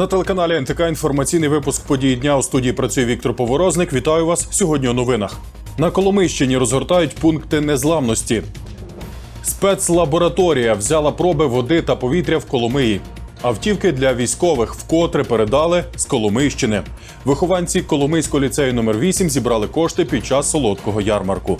На телеканалі НТК інформаційний випуск події дня у студії працює Віктор Поворозник. Вітаю вас сьогодні у новинах. На Коломийщині розгортають пункти незламності. Спецлабораторія взяла проби води та повітря в Коломиї. Автівки для військових вкотре передали з Коломийщини. Вихованці Коломийського ліцею номер 8 зібрали кошти під час солодкого ярмарку.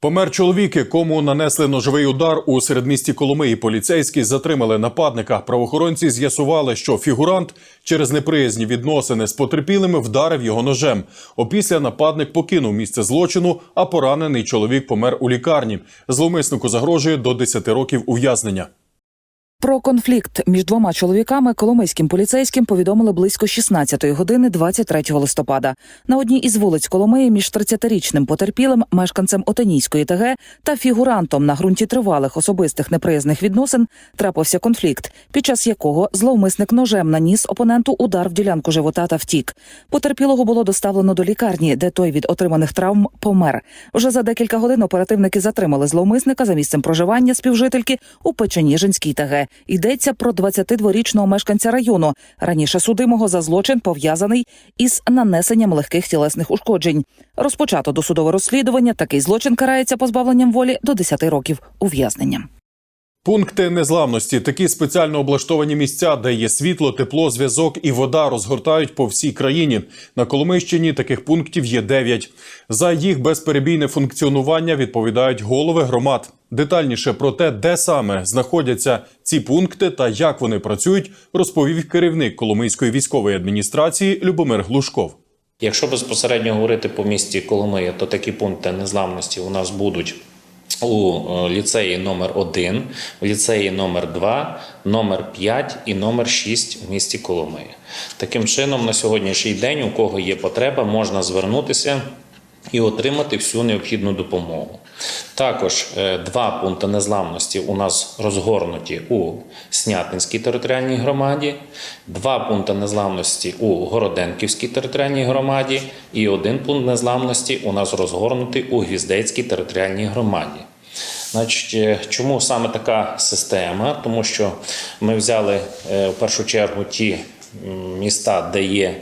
Помер чоловік, якому нанесли ножовий удар у середмісті Коломиї. Поліцейські затримали нападника. Правоохоронці з'ясували, що фігурант через неприязні відносини з потерпілими вдарив його ножем. Опісля нападник покинув місце злочину, а поранений чоловік помер у лікарні. Зловмиснику загрожує до 10 років ув'язнення. Про конфлікт між двома чоловіками коломийським поліцейським повідомили близько 16-ї години 23 листопада. На одній із вулиць Коломиї між 30-річним потерпілим, мешканцем Отенійської ТГ та фігурантом на ґрунті тривалих особистих неприязних відносин трапився конфлікт, під час якого зловмисник ножем наніс опоненту удар в ділянку живота та втік. Потерпілого було доставлено до лікарні, де той від отриманих травм помер. Вже за декілька годин оперативники затримали зловмисника за місцем проживання співжительки у Печеніжинській ТГ. Йдеться про 22-річного мешканця району, раніше судимого за злочин пов'язаний із нанесенням легких тілесних ушкоджень. Розпочато досудове розслідування. Такий злочин карається позбавленням волі до 10 років ув'язнення. Пункти незламності такі спеціально облаштовані місця, де є світло, тепло, зв'язок і вода розгортають по всій країні. На Коломийщині таких пунктів є 9. За їх безперебійне функціонування відповідають голови громад. Детальніше про те, де саме знаходяться ці пункти та як вони працюють, розповів керівник Коломийської військової адміністрації Любомир Глушков. Якщо безпосередньо говорити по місті Коломия, то такі пункти незламності у нас будуть. У е, ліцеї номер 1 в ліцеї номер 2 номер 5 і номер 6 в місті Коломиї. Таким чином, на сьогоднішній день, у кого є потреба, можна звернутися і отримати всю необхідну допомогу. Також е, два пункти незламності у нас розгорнуті у Снятинській територіальній громаді, два пункти незламності у Городенківській територіальній громаді, і один пункт незламності у нас розгорнутий у Гвіздецькій територіальній громаді. Значить, е, чому саме така система? Тому що ми взяли е, в першу чергу ті міста, де є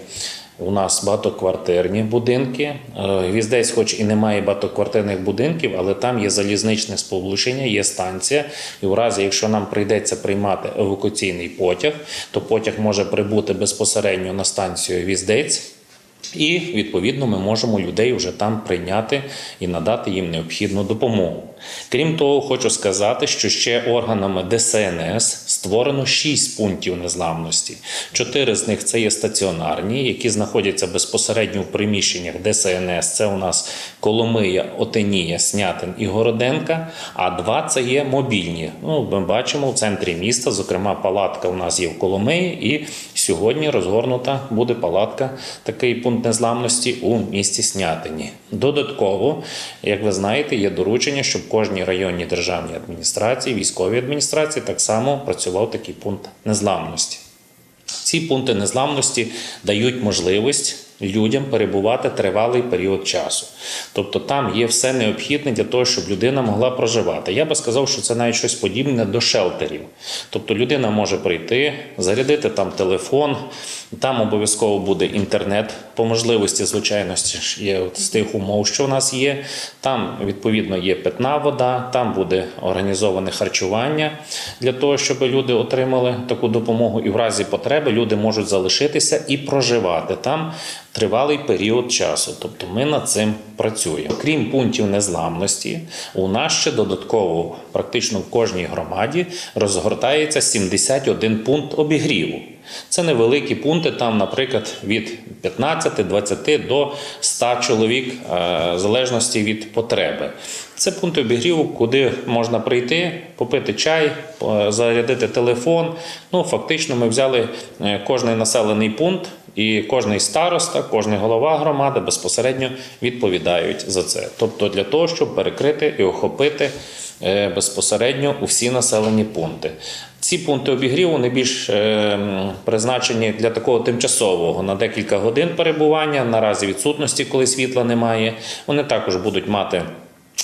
у нас багатоквартирні будинки. Е, Гвіздець, хоч і немає багатоквартирних будинків, але там є залізничне сполучення, є станція. І в разі, якщо нам прийдеться приймати евакуаційний потяг, то потяг може прибути безпосередньо на станцію Гвіздець. І відповідно ми можемо людей вже там прийняти і надати їм необхідну допомогу. Крім того, хочу сказати, що ще органами ДСНС створено 6 пунктів незламності. Чотири з них це є стаціонарні, які знаходяться безпосередньо в приміщеннях ДСНС. Це у нас Коломия, Отенія, Снятин і Городенка. А два це є мобільні. Ну, ми бачимо в центрі міста. Зокрема, палатка у нас є в Коломиї, і сьогодні розгорнута буде палатка, такий пункт незламності у місті Снятині. Додатково, як ви знаєте, є доручення, щоб в кожній районній державній адміністрації, військовій адміністрації так само працював такий пункт незламності. Ці пункти незламності дають можливість людям перебувати тривалий період часу. Тобто там є все необхідне для того, щоб людина могла проживати. Я би сказав, що це навіть щось подібне до шелтерів. Тобто людина може прийти, зарядити там телефон, там обов'язково буде інтернет по можливості, звичайно, є з тих умов, що в нас є. Там відповідно є питна вода, там буде організоване харчування для того, щоб люди отримали таку допомогу. І в разі потреби люди можуть залишитися і проживати там. тривалий період часу. Тобто ми над цим працюємо. Крім пунктів незламності, у нас ще додатково практично в кожній громаді розгортається 71 пункт обігріву. Це невеликі пункти, там, наприклад, від 15-20 до 100 чоловік, е, в залежності від потреби. Це пункти обігріву, куди можна прийти, попити чай, зарядити телефон. Ну, фактично, ми взяли е, кожний населений пункт, і кожний староста, кожний голова громади безпосередньо відповідають за це. Тобто для того, щоб перекрити і охопити е, безпосередньо усі населені пункти. Ці пункти обігріву найбільш більш е, призначені для такого тимчасового на декілька годин перебування, наразі відсутності, коли світла немає. Вони також будуть мати.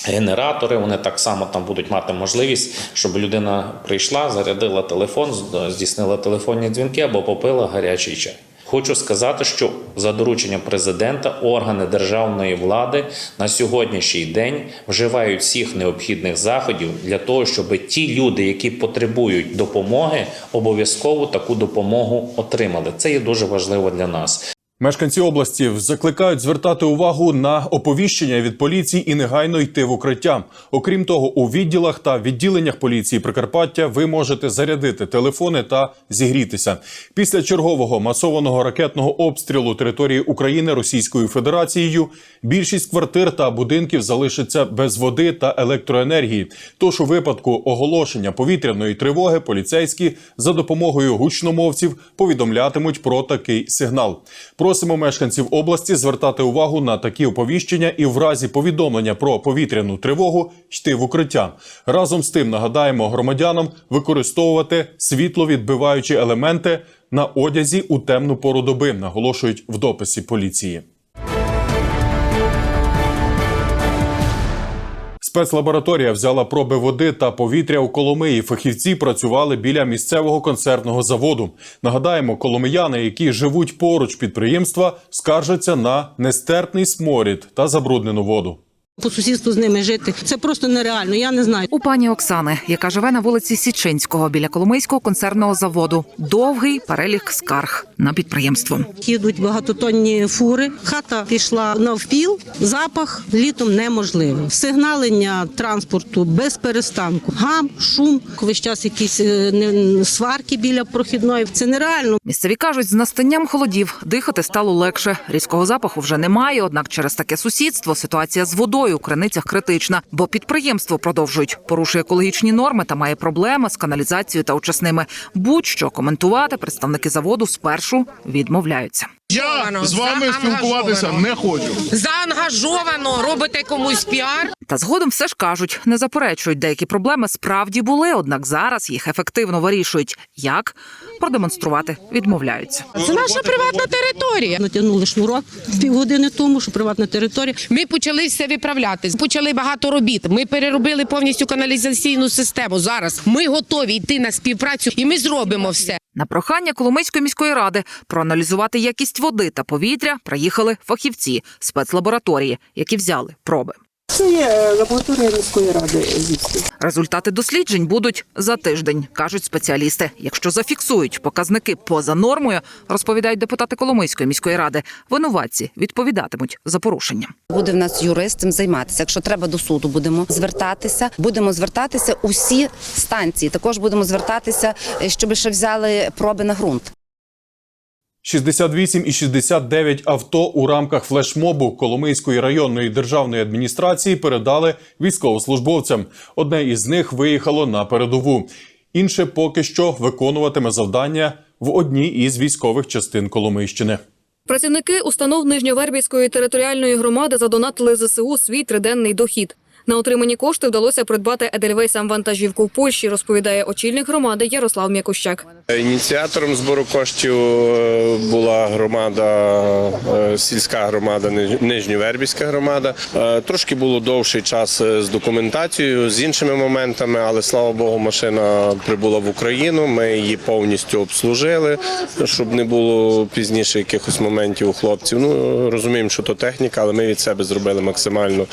Генератори, вони так само там будуть мати можливість, щоб людина прийшла, зарядила телефон, здійснила телефонні дзвінки або попила гарячий чай. Хочу сказати, що за дорученням президента органи державної влади на сьогоднішній день вживають всіх необхідних заходів для того, щоб ті люди, які потребують допомоги, обов'язково таку допомогу отримали. Це є дуже важливо для нас. Мешканці області закликають звертати увагу на оповіщення від поліції і негайно йти в укриття. Окрім того, у відділах та відділеннях поліції Прикарпаття ви можете зарядити телефони та зігрітися. Після чергового масованого ракетного обстрілу території України Російською Федерацією більшість квартир та будинків залишиться без води та електроенергії. Тож у випадку оголошення повітряної тривоги поліцейські за допомогою гучномовців повідомлятимуть про такий сигнал. Просимо мешканців області звертати увагу на такі оповіщення і в разі повідомлення про повітряну тривогу йти в укриття. Разом з тим нагадаємо громадянам використовувати світловідбиваючі елементи на одязі у темну пору доби, наголошують в дописі поліції. Спецлабораторія взяла проби води та повітря у Коломиї. Фахівці працювали біля місцевого концертного заводу. Нагадаємо, коломияни, які живуть поруч підприємства, скаржаться на нестерпний сморід та забруднену воду. По сусідству з ними жити це просто нереально. Я не знаю. У пані Оксани, яка живе на вулиці Січинського біля Коломийського концерного заводу, довгий перелік скарг на підприємство. Їдуть багатотонні фури. Хата пішла навпіл, запах літом неможливо. Сигналення транспорту без перестанку. Гам, шум, весь час якісь е, сварки біля прохідної. Це нереально. Місцеві кажуть, з настанням холодів дихати стало легше. Різкого запаху вже немає. Однак через таке сусідство ситуація з водою у криницях критична, бо підприємство продовжують порушує екологічні норми та має проблеми з каналізацією та очисними. Будь-що коментувати представники заводу спершу відмовляються. Я з вами спілкуватися не хочу. заангажовано робите комусь піар. Та згодом все ж кажуть, не заперечують, деякі проблеми справді були, однак зараз їх ефективно вирішують. Як продемонструвати відмовляються. Це наша приватна територія. Натягнули шнурок півгодини тому, що приватна територія. Ми почали все виправляти. Почали багато робіт. Ми переробили повністю каналізаційну систему. Зараз ми готові йти на співпрацю, і ми зробимо все. На прохання Коломийської міської ради проаналізувати якість води та повітря приїхали фахівці спецлабораторії, які взяли проби. Це є лабораторія міської ради звісно. Результати досліджень будуть за тиждень, кажуть спеціалісти. Якщо зафіксують показники поза нормою, розповідають депутати Коломийської міської ради. Винуватці відповідатимуть за порушення. Буде в нас юрист цим займатися. Якщо треба до суду, будемо звертатися. Будемо звертатися усі станції. Також будемо звертатися, е, щоб ще взяли проби на ґрунт. 68 і 69 авто у рамках флешмобу Коломийської районної державної адміністрації передали військовослужбовцям. Одне із них виїхало на передову. Інше поки що виконуватиме завдання в одній із військових частин Коломийщини. Працівники установ Нижньовербівської територіальної громади задонатили ЗСУ свій триденний дохід. На отримані кошти вдалося придбати Едельвейсам вантажівку в Польщі, розповідає очільник громади Ярослав М'якущак. Ініціатором збору коштів е, була громада, е, сільська громада, Ниж- Нижньовербівська громада. Е, Трошки було довший час з документацією, з іншими моментами, але слава Богу, машина прибула в Україну. Ми її повністю обслужили, щоб не було пізніше якихось моментів у хлопців. Ну розуміємо, що то техніка, але ми від себе зробили максимально,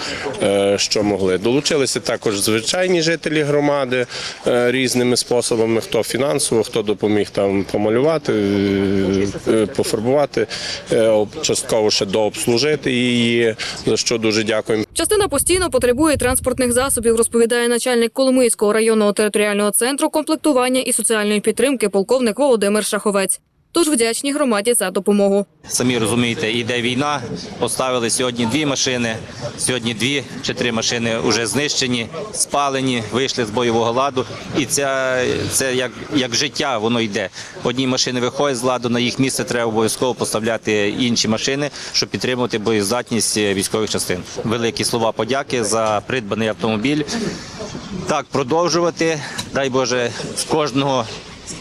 що могли. Долучилися також звичайні жителі громади різними способами. Хто фінансово, хто допоміг там помалювати, е, е, пофарбувати, е, частково ще дообслужити її. За що дуже дякуємо. Частина постійно потребує транспортних засобів, розповідає начальник Коломийського районного територіального центру комплектування і соціальної підтримки полковник Володимир Шаховець. Тож вдячні громаді за допомогу. Самі розумієте, йде війна. Поставили сьогодні дві машини. Сьогодні дві чи три машини вже знищені, спалені, вийшли з бойового ладу. І це, це як, як життя, воно йде. Одні машини виходять з ладу, на їх місце треба обов'язково поставляти інші машини, щоб підтримувати боєздатність військових частин. Великі слова подяки за придбаний автомобіль. Так, продовжувати. Дай Боже, з кожного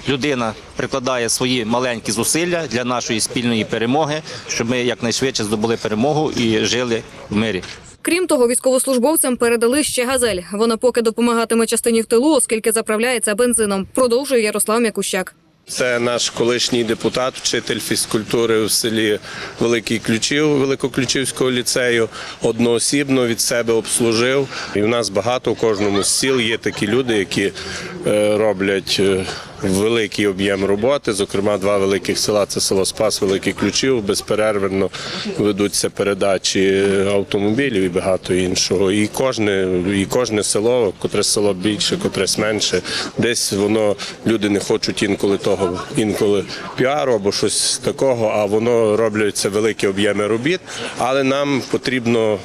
людина прикладає свої маленькі зусилля для нашої спільної перемоги, щоб ми якнайшвидше здобули перемогу і жили в мирі. Крім того, військовослужбовцям передали ще газель. Вона поки допомагатиме частині в тилу, оскільки заправляється бензином. Продовжує Ярослав Мякущак. Це наш колишній депутат, вчитель фізкультури в селі Великий Ключів Великоключівського ліцею. Одноосібно від себе обслужив. І в нас багато в кожному з сіл є такі люди, які е, роблять е, великий об'єм роботи. Зокрема, два великих села це село Спас, Великий Ключів. Безперервно ведуться передачі автомобілів і багато іншого. І кожне, і кожне село, котре село більше, котресь менше, десь воно люди не хочуть інколи того, інколи піару або щось такого, а воно робляться великі об'єми робіт. Але нам потрібно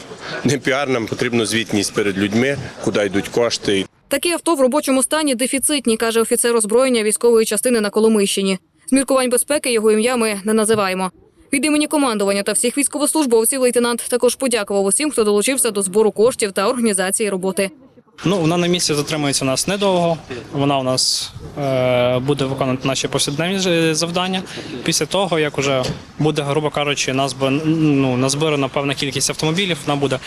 не піар, нам потрібно звітність перед людьми, куди йдуть кошти. Такі авто в робочому стані дефіцитні, каже офіцер озброєння військової частини на Коломийщині. З міркувань безпеки його ім'я ми не називаємо. Від імені командування та всіх військовослужбовців лейтенант також подякував усім, хто долучився до збору коштів та організації роботи. Ну, вона на місці затримується у нас недовго. Вона у нас е, буде виконувати наші повсякденні завдання. Після того, як вже буде, грубо кажучи, назб- ну, назбирана певна кількість автомобілів, вона буде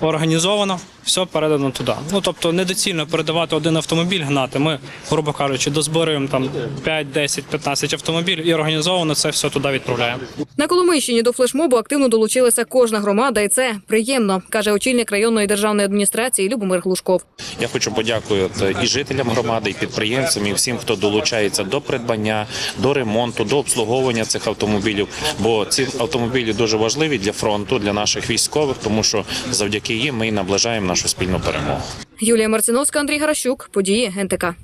організовано, все передано туди. Ну тобто недоцільно передавати один автомобіль гнати. Ми, грубо кажучи, дозбираємо там 5, 10, 15 автомобілів і організовано це все туди відправляємо. На Коломийщині до флешмобу активно долучилася кожна громада, і це приємно, каже очільник районної державної адміністрації Любомир Глушков. Я хочу подякувати і жителям громади, і підприємцям, і всім, хто долучається до придбання, до ремонту, до обслуговування цих автомобілів. Бо ці автомобілі дуже важливі для фронту, для наших військових, тому що завдяки їм ми і наближаємо нашу спільну перемогу. Юлія Марциновська, Андрій Гаращук, події НТК.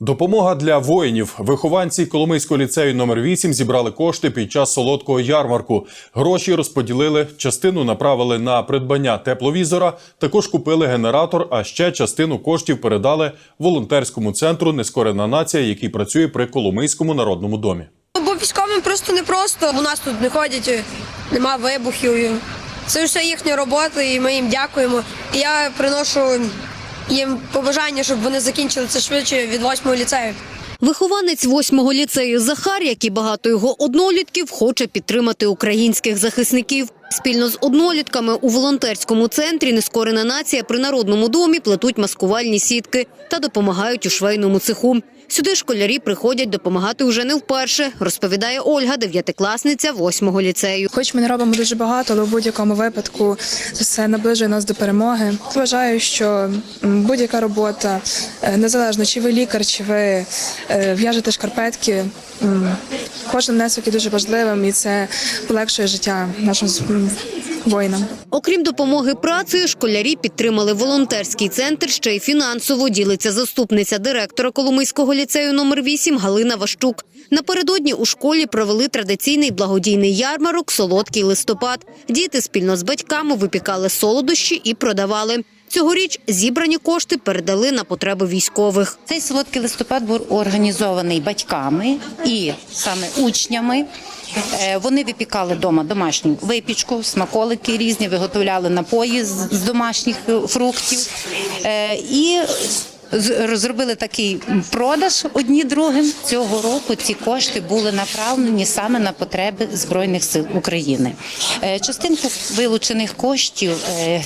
Допомога для воїнів. Вихованці Коломийського ліцею номер 8 зібрали кошти під час солодкого ярмарку. Гроші розподілили, частину направили на придбання тепловізора, також купили генератор, а ще частину коштів передали волонтерському центру Нескорена нація, який працює при Коломийському народному домі. Бо військовим просто непросто. У нас тут не ходять, нема вибухів. Це все їхня робота, і ми їм дякуємо. Я приношу їм побажання, щоб вони закінчили це швидше від восьмого ліцею. Вихованець восьмого ліцею Захар, як і багато його однолітків, хоче підтримати українських захисників. Спільно з однолітками у волонтерському центрі Нескорена нація при народному домі плетуть маскувальні сітки та допомагають у швейному цеху. Сюди школярі приходять допомагати уже не вперше, розповідає Ольга, дев'ятикласниця восьмого ліцею. Хоч ми не робимо дуже багато, але в будь-якому випадку це наближує нас до перемоги. Вважаю, що будь-яка робота, е, незалежно чи ви лікар, чи ви е, в'яжете шкарпетки, кожен внесок є дуже важливим і це полегшує життя нашим воїнам. Окрім допомоги працею, школярі підтримали волонтерський центр ще й фінансово. Ділиться заступниця директора Коломийського ліцею номер 8 Галина Ващук. Напередодні у школі провели традиційний благодійний ярмарок Солодкий листопад. Діти спільно з батьками випікали солодощі і продавали. Цьогоріч зібрані кошти передали на потреби військових. Цей солодкий листопад був організований батьками і саме учнями. Е, Вони випікали вдома домашню випічку, смаколики різні, виготовляли напої з домашніх фруктів. Е, і з- зробили такий продаж одні другим. Цього року ці кошти були направлені саме на потреби збройних сил України. Е, Частинку вилучених коштів е,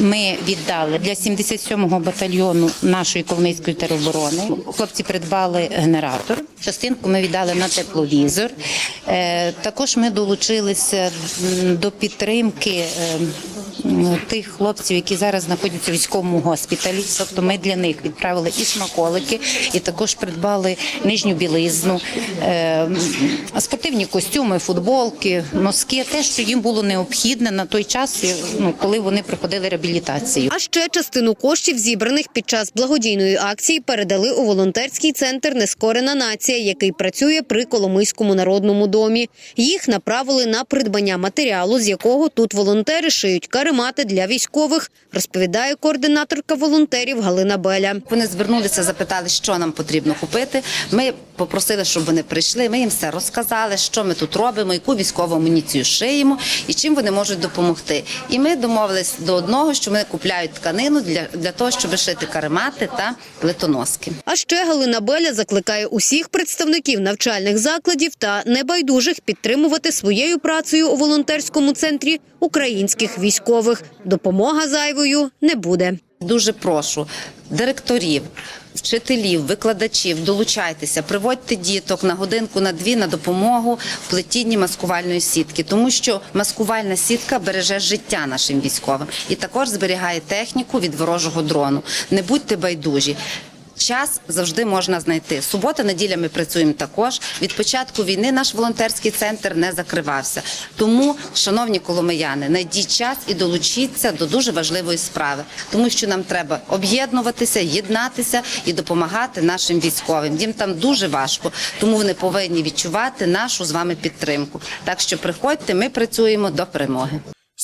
ми віддали для 77-го батальйону нашої Коломийської тероборони. Хлопці придбали генератор. Частинку ми віддали на тепловізор. Е, Також ми долучилися до підтримки. тих хлопців, які зараз знаходяться в військовому госпіталі. Тобто ми для них відправили і смаколики, і також придбали нижню білизну, е, спортивні костюми, футболки, носки, те, що їм було необхідне на той час, ну, коли вони проходили реабілітацію. А ще частину коштів, зібраних під час благодійної акції, передали у волонтерський центр Нескорена нація, який працює при Коломийському народному домі. Їх направили на придбання матеріалу, з якого тут волонтери шиють каремати для військових, розповідає координаторка волонтерів Галина Беля. Вони звернулися, запитали, що нам потрібно купити. Ми попросили, щоб вони прийшли. Ми їм все розказали, що ми тут робимо, яку військову амуніцію шиємо і чим вони можуть допомогти. І ми домовились до одного, що ми купляють тканину для, для того, щоб шити каремати та литоноски. А ще Галина Беля закликає усіх представників навчальних закладів та небайдужих підтримувати своєю працею у волонтерському центрі українських військових. Допомога зайвою не буде. Дуже прошу директорів, вчителів, викладачів, долучайтеся, приводьте діток на годинку, на дві на допомогу в плетінні маскувальної сітки, тому що маскувальна сітка береже життя нашим військовим і також зберігає техніку від ворожого дрону. Не будьте байдужі. Час завжди можна знайти. Субота, неділя ми працюємо також. Від початку війни наш волонтерський центр не закривався. Тому, шановні коломияни, знайдіть час і долучіться до дуже важливої справи, тому що нам треба об'єднуватися, єднатися і допомагати нашим військовим. Їм там дуже важко, тому вони повинні відчувати нашу з вами підтримку. Так що приходьте, ми працюємо до перемоги.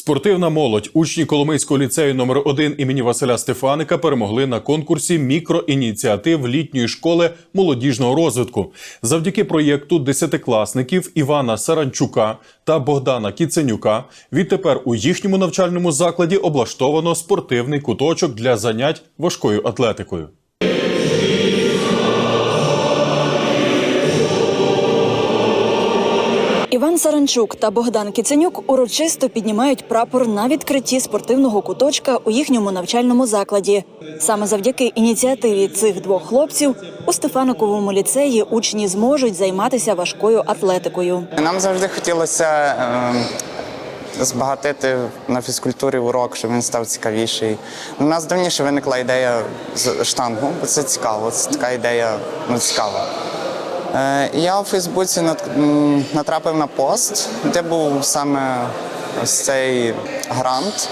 Спортивна молодь, учні Коломийського ліцею номер 1 імені Василя Стефаника перемогли на конкурсі мікроініціатив літньої школи молодіжного розвитку. Завдяки проєкту десятикласників Івана Саранчука та Богдана Кіценюка відтепер у їхньому навчальному закладі облаштовано спортивний куточок для занять важкою атлетикою. Іван Саранчук та Богдан Кіценюк урочисто піднімають прапор на відкритті спортивного куточка у їхньому навчальному закладі. Саме завдяки ініціативі цих двох хлопців у Стефаниковому ліцеї учні зможуть займатися важкою атлетикою. Нам завжди хотілося е, збагатити на фізкультурі урок, щоб він став цікавіший. У нас давніше виникла ідея штангу, бо це цікаво, це така ідея ну, цікава. Е, я у Фейсбуці нат- натрапив на пост, де був саме ось цей грант.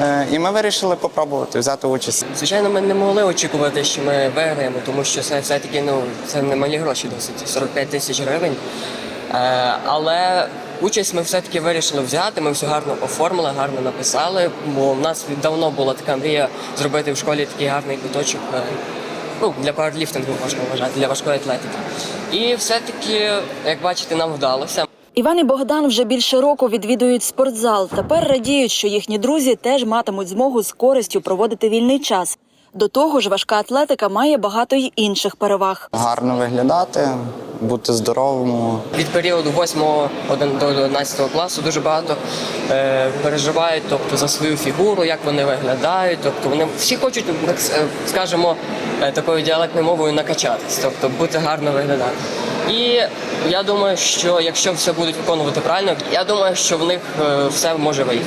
Е, І ми вирішили попробувати взяти участь. Звичайно, ми не могли очікувати, що ми виграємо, тому що це все-таки ну, це немалі гроші досить 45 тисяч гривень. Е, але участь ми все-таки вирішили взяти. Ми все гарно оформили, гарно написали, бо в нас давно була така мрія зробити в школі такий гарний куточок. Ну, для пауерліфтингу можна вважати, для важкої атлетики. І все-таки, як бачите, нам вдалося. Іван і Богдан вже більше року відвідують спортзал. Тепер радіють, що їхні друзі теж матимуть змогу з користю проводити вільний час. До того ж, важка атлетика має багато й інших переваг. Гарно виглядати, бути здоровим. Від періоду 8 один- до 11 класу дуже багато е, переживають тобто, за свою фігуру, як вони виглядають. Тобто вони всі хочуть, так с- скажімо, е, такою діалектною мовою накачатись, тобто бути гарно виглядати. І я думаю, що якщо все будуть виконувати правильно, я думаю, що в них е, все може вийти.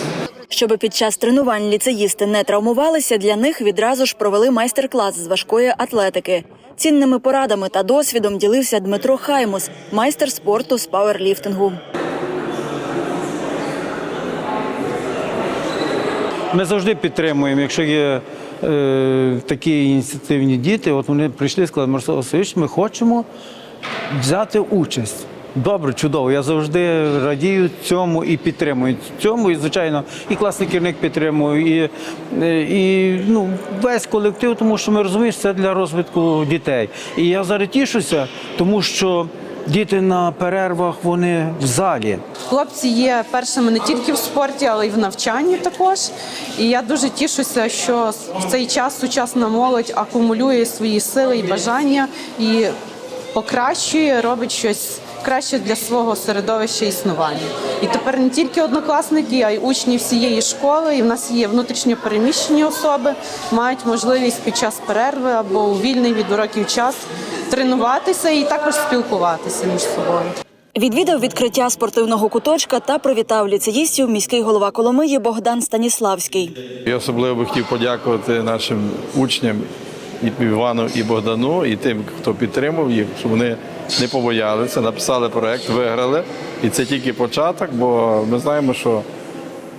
Щоби під час тренувань ліцеїсти не травмувалися, для них відразу ж провели майстер-клас з важкої атлетики. Цінними порадами та досвідом ділився Дмитро Хаймус, майстер спорту з пауерліфтингу. Ми завжди підтримуємо, якщо є е, такі ініціативні діти, от вони прийшли і сказали, Мирослав Васильович, ми хочемо взяти участь. Добре, чудово. Я завжди радію цьому і підтримую цьому. І, звичайно, і класний керівник підтримує, і, і ну, весь колектив, тому що ми розуміємо, що це для розвитку дітей. І я зараз тішуся, тому що діти на перервах вони в залі. Хлопці є першими не тільки в спорті, але й в навчанні також. І я дуже тішуся, що в цей час сучасна молодь акумулює свої сили і бажання і покращує, робить щось краще для свого середовища існування. І тепер не тільки однокласники, а й учні всієї школи. І в нас є внутрішньо переміщені особи, мають можливість під час перерви або у вільний від уроків час тренуватися і також спілкуватися між собою. Відвідав відкриття спортивного куточка та привітав ліцеїстів міський голова Коломиї Богдан Станіславський. Я особливо хотів подякувати нашим учням і Івану, і Богдану, і тим, хто підтримав їх, щоб вони не побоялися, написали проект, виграли. І це тільки початок, бо ми знаємо, що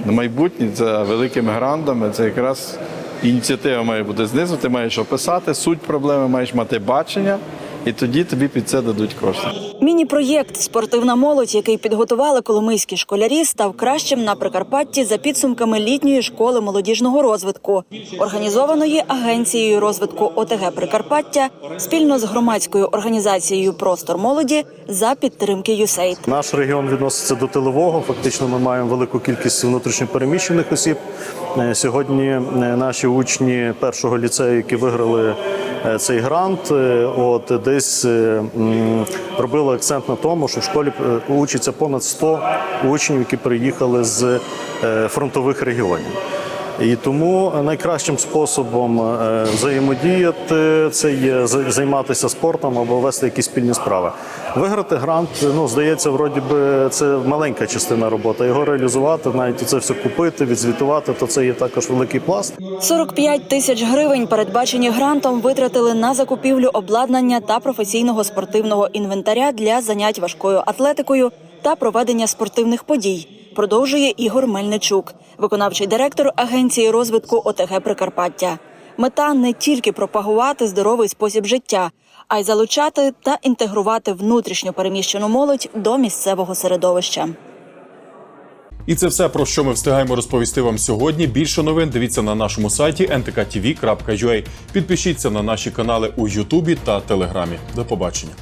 майбутнє за великими грандами це якраз ініціатива має бути знизу. Ти маєш описати суть проблеми, маєш мати бачення, і тоді тобі під це дадуть кошти. Міні-проєкт Спортивна молодь, який підготували коломийські школярі, став кращим на Прикарпатті за підсумками літньої школи молодіжного розвитку, організованої агенцією розвитку ОТГ Прикарпаття спільно з громадською організацією Простор молоді за підтримки ЮСЕЙД. Наш регіон відноситься до тилового. Фактично, ми маємо велику кількість внутрішньопереміщених осіб. Е, Сьогодні е, наші учні першого ліцею, які виграли цей грант, е, от десь е, робили акцент на тому, що в школі е, учиться понад 100 учнів, які приїхали з е, фронтових регіонів. І тому найкращим способом е, взаємодіяти це є займатися спортом або вести якісь спільні справи. Виграти грант, ну здається, вроді би це маленька частина роботи. Його реалізувати, навіть це все купити, відзвітувати, то це є також великий пласт. 45 тисяч гривень, передбачені грантом, витратили на закупівлю обладнання та професійного спортивного інвентаря для занять важкою атлетикою та проведення спортивних подій. Продовжує Ігор Мельничук, виконавчий директор Агенції розвитку ОТГ Прикарпаття. Мета не тільки пропагувати здоровий спосіб життя, а й залучати та інтегрувати внутрішньо переміщену молодь до місцевого середовища. І це все про що ми встигаємо розповісти вам сьогодні. Більше новин дивіться на нашому сайті ntktv.ua. Підпишіться на наші канали у Ютубі та Телеграмі. До побачення.